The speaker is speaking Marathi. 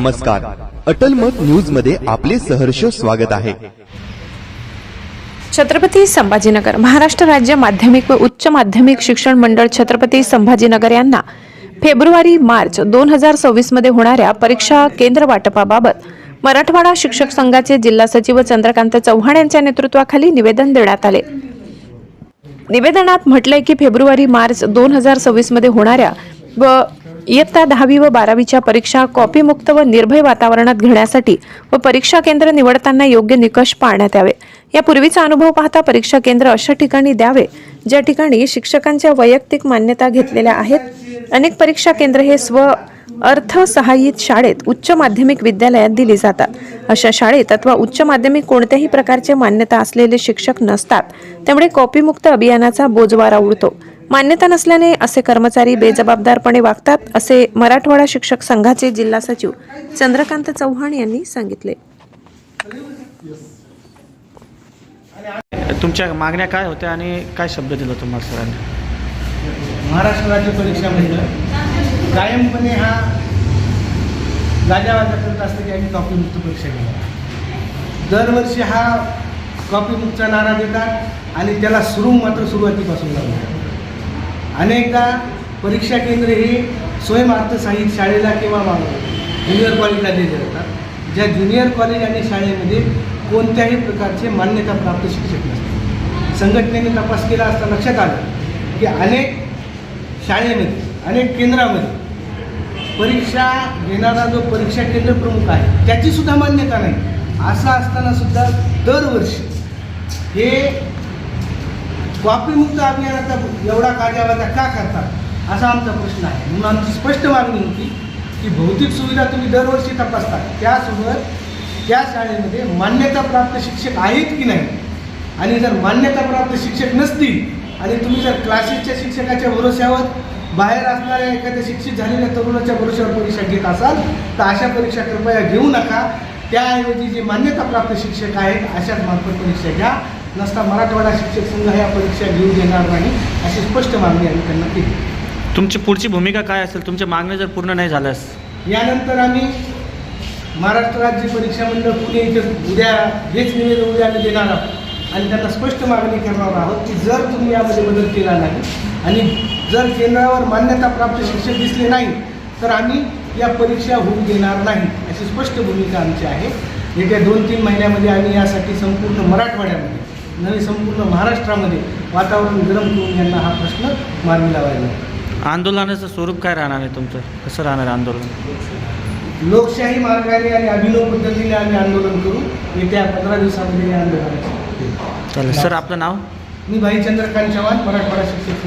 नमस्कार. अटल मत न्यूजमध्ये आपले सहर्ष स्वागत आहे. छत्रपती संभाजीनगर महाराष्ट्र राज्य माध्यमिक व उच्च माध्यमिक शिक्षण मंडळ छत्रपती संभाजीनगर यांना फेब्रुवारी मार्च दोन हजार सव्वीसमध्ये होणाऱ्या परीक्षा केंद्र वाटपाबाबत मराठवाडा शिक्षक संघाचे जिल्हा सचिव चंद्रकांत चव्हाण यांच्या नेतृत्वाखाली निवेदन देण्यात आले. निवेदनात म्हटलंय की फेब्रुवारी मार्च दोन हजार सव्वीसमध्ये होणाऱ्या व इयत्ता दहावी व बारावीच्या परीक्षा कॉपीमुक्त व निर्भय वातावरणात घेण्यासाठी व परीक्षा केंद्र निवडताना योग्य निकष पाळण्यात यावे. यापूर्वीचा अनुभव पाहता परीक्षा केंद्र अशा ठिकाणी द्यावे ज्या ठिकाणी शिक्षकांच्या वैयक्तिक मान्यता घेतलेल्या आहेत. अनेक परीक्षा केंद्र हे स्व अर्थसहाय्यित शाळेत उच्च माध्यमिक विद्यालयात दिली जातात. अशा शाळेत अथवा उच्च माध्यमिक कोणत्याही प्रकारचे मान्यता असलेले शिक्षक नसतात. त्यामुळे कॉपीमुक्त अभियानाचा बोजवारा उडतो. मान्यता नसल्याने असे कर्मचारी बेजबाबदारपणे वागतात असे मराठवाडा शिक्षक संघाचे जिल्हा सचिव चंद्रकांत चव्हाण यांनी सांगितले. तुमच्या मागण्या काय होत्या आणि काय शब्द दिला तुम्हाला सरांनी? महाराष्ट्र राज्य परीक्षा मंडळ कायमपणे हा गाजावाजा करत असतं की आम्ही कॉपीमुक्त परीक्षा घेणार. दरवर्षी हा कॉपीमुक्तचा नारा देतात आणि त्याला सुरू मात्र सुरुवातीपासून लावतात. अनेकदा परीक्षा केंद्र हे स्वयंअर्थसहाय्यित शाळेला किंवा ज्युनियर कॉलेजला दिले जातात. ज्या ज्युनियर कॉलेज आणि शाळेमध्ये कोणत्याही प्रकारचे मान्यताप्राप्त शिक्षक नसतात. संघटनेने तपास केला असता लक्षात आलं की अनेक शाळेमध्ये अनेक केंद्रामध्ये परीक्षा घेणारा जो परीक्षा केंद्र प्रमुख आहे त्याची सुद्धा मान्यता नाही. असं असताना सुद्धा दरवर्षी हे कॉपीमुक्त अभियानाचा एवढा काजावाजा का करतात असा आमचा प्रश्न आहे. म्हणून आमची स्पष्ट मागणी होती की भौतिक सुविधा तुम्ही दरवर्षी तपासता. त्यासोबत त्या शाळेमध्ये मान्यताप्राप्त शिक्षक आहेत की नाही? आणि जर मान्यताप्राप्त शिक्षक नसतील आणि तुम्ही जर क्लासेसच्या शिक्षकाच्या भरोश्यावर बाहेर असणाऱ्या एखाद्या शिक्षित झालेल्या तरुणाच्या भरोश्यावर परीक्षा घेत असाल तर अशा परीक्षा कृपया घेऊ नका. त्याऐवजी जे मान्यताप्राप्त शिक्षक आहेत अशाच मार्फत परीक्षा घ्या. नसता मराठवाडा शिक्षक संघ ह्या परीक्षा घेऊ देणार नाही अशी स्पष्ट मागणी आम्ही त्यांना केली. तुमची पुढची भूमिका काय असेल? तुमच्या मागण्या जर पूर्ण नाही झाल्यास यानंतर आम्ही महाराष्ट्र राज्य परीक्षा मंडळ पुणे इथे उद्या हेच निवेदन उद्या आम्ही देणार आहोत. आणि त्यांना स्पष्ट मागणी करणार आहोत की जर तुम्ही यामध्ये बदल केला नाही आणि जर केंद्रावर मान्यताप्राप्त शिक्षक दिसले नाही तर आम्ही या परीक्षा होऊ देणार नाही अशी स्पष्ट भूमिका आमची आहे. येत्या दोन तीन महिन्यामध्ये आम्ही यासाठी संपूर्ण मराठवाड्यामध्ये नवे संपूर्ण महाराष्ट्रामध्ये वातावरण गरम करून यांना हा प्रश्न मार्गी लावायला. आंदोलनाचं स्वरूप काय राहणार आहे तुमचं? कसं राहणार आहे आंदोलन? लोकशाही मार्गाने आणि अभिनव पद्धतीने आम्ही आंदोलन करू. येत्या पंधरा दिवसामध्ये या आंदोलनाचे चालेल. सर आपलं नाव? मी भाई चंद्रकांत चव्हाण मराठवाडा शिक्षक.